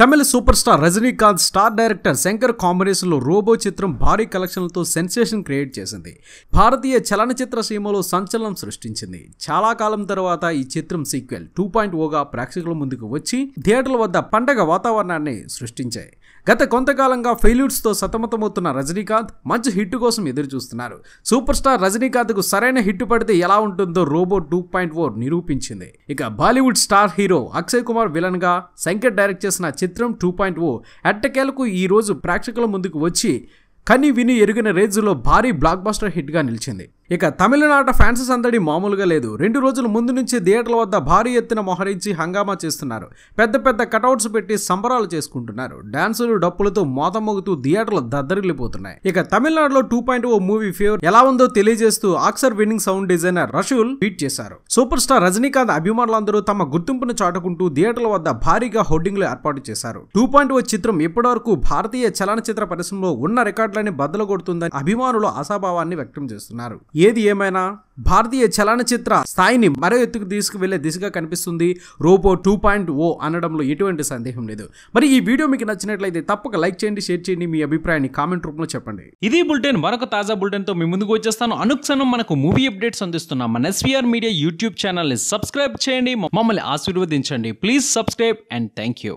Tamil super star Rajinikanth star director Shankar కాంబినేషన్లో robo చిత్రం భారీ కలెక్షన్లతో సెన్సేషన్ క్రియేట్ చేసింది. భారతీయ చలనచిత్ర సీమలో సంచలనం సృష్టించింది. చాలా కాలం తర్వాత ఈ చిత్రం సీక్వెల్ టూ పాయింట్ ఓగా ప్రేక్షకుల ముందుకు వచ్చి థియేటర్ల వద్ద పండగ వాతావరణాన్ని సృష్టించాయి. గత కొంతకాలంగా ఫెయిల్యూర్స్తో సతమతమవుతున్న రజనీకాంత్ మంచి హిట్ కోసం ఎదురు చూస్తున్నారు సూపర్ స్టార్ రజనీకాంత్కు సరైన హిట్ పడితే ఎలా ఉంటుందో రోబో టూ పాయింట్ ఫోర్ నిరూపించింది. ఇక బాలీవుడ్ స్టార్ హీరో అక్షయ్ కుమార్ విలన్గా శంకర్ డైరెక్ట్ చేసిన చిత్రం టూ పాయింట్ ఓ ఎట్టకేలకు ఈ రోజు ప్రేక్షకుల ముందుకు వచ్చి కని విని ఎరుగిన రేంజ్లో భారీ బ్లాక్ బస్టర్ హిట్గా నిలిచింది. ఇక తమిళనాట ఫ్యాన్స్ సందడి మామూలుగా లేదు. రెండు రోజుల ముందు నుంచి థియేటర్ల వద్ద భారీ ఎత్తున మోహరించి హంగామా చేస్తున్నారు. పెద్ద పెద్ద కటౌట్స్ పెట్టి సంబరాలు చేసుకుంటున్నారు. డాన్సులు డప్పులతో మోతమోగుతూ థియేటర్లు దద్దరిల్లిపోతున్నాయి. ఇక తమిళనాడులో టూ పాయింట్ ఓ మూవీ ఫేవర్ ఎలా ఉందో తెలియజేస్తూ ఆక్సర్ winning sound designer Rasool tweet చేశారు. సూపర్ స్టార్ రజనీకాంత్ అభిమానులందరూ తమ గుర్తింపును చాటుకుంటూ థియేటర్ల వద్ద భారీగా హోర్డింగ్లు ఏర్పాటు చేశారు. టూ పాయింట్ ఓ చిత్రం ఇప్పటివరకు భారతీయ చలనచిత్ర పరిశ్రమలో ఉన్న రికార్డులని బద్దలు కొడుతుందని అభిమానులు ఆశాభావాన్ని వ్యక్తం చేస్తున్నారు. ఏది ఏమైనా భారతీయ చలనచిత్ర స్థాయిని మరో ఎత్తుకు తీసుకువెళ్ళే దిశగా కనిపిస్తుంది రోబో టూ పాయింట్ ఓ అనడంలో ఎటువంటి సందేహం లేదు. మరి ఈ వీడియో మీకు నచ్చినట్లయితే తప్పక లైక్ చేయండి షేర్ చేయండి మీ అభిప్రాయాన్ని కామెంట్ రూపంలో చెప్పండి. ఇది బులెటిన్ మరొక తాజా బులెటిన్తో మీ ముందుకు వచ్చేస్తాను. అనుక్షణం మనకు మూవీ అప్డేట్స్ అందిస్తున్నాం మన ఎస్వీఆర్ మీడియా యూట్యూబ్ ఛానల్ని సబ్స్క్రైబ్ చేయండి మమ్మల్ని ఆశీర్వదించండి. Please subscribe and thank you